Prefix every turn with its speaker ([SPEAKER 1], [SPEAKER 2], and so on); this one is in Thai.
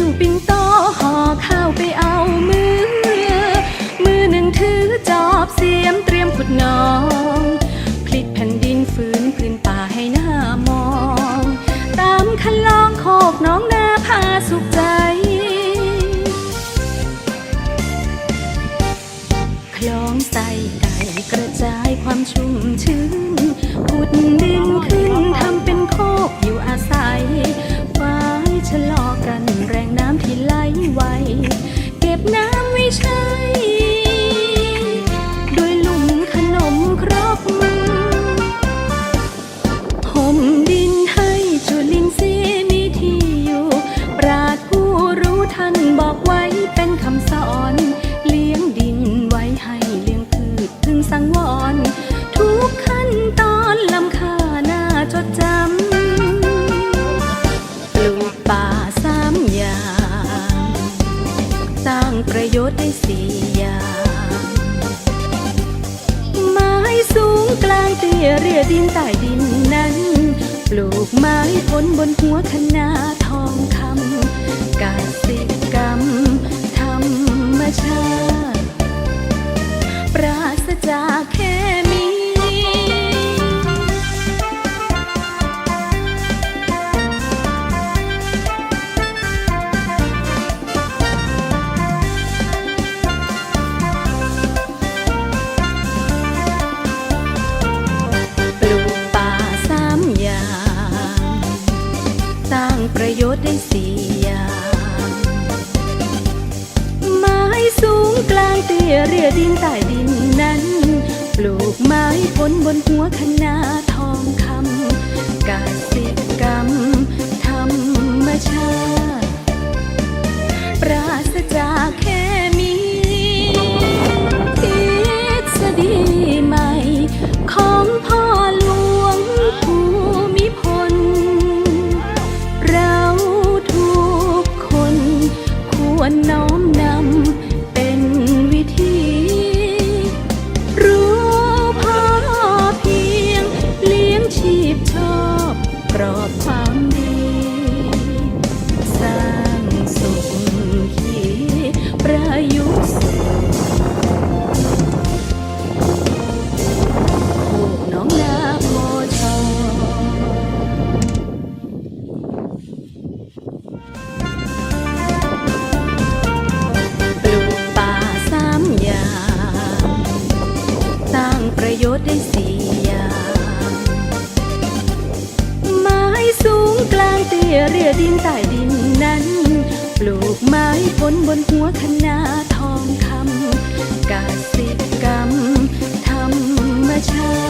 [SPEAKER 1] หิ้วปิ่โตห่อข้าวไปเอามือ มือหนึ่งถือจอบเสียมเตรียมขุดนองพลิกแผ่นดินฟื้นพื้นป่าให้หน้ามอง ตามคันลองโคกน้องนาพาสุขใจคล้องใส่ไก่กระจายความชุ่มชื้นขุดดินขึ้น บน้ำไว้ใช้ด้วยหลุมขนมครกมือห่มดินให้จุลินทรีย์มีที่อยู่ ปราดผู้รู้ท่านบอกไว้เป็นคำสอน เลี้ยงดินไว้ให้เลี้ยงพืชพึงสังวร กลางเตี้ยเรียดินใต้ดินนั้น ปลูกไม้ผลบนหัวคณาทองค ประโยชน์ได้สี่อย่าง ไม้สูงกลางเตี้ยเรียดินใต้ดินนั้น ปลูกไม้ผลบนหัวคณาทองคำกสิกรรมธรรมชาติ ปราศจากเค เตี้ยเรียดินใต้ดินนั้น ปลูกไม้ผลบนหัวคณาทองคำกสิกรรมธรรมชาติ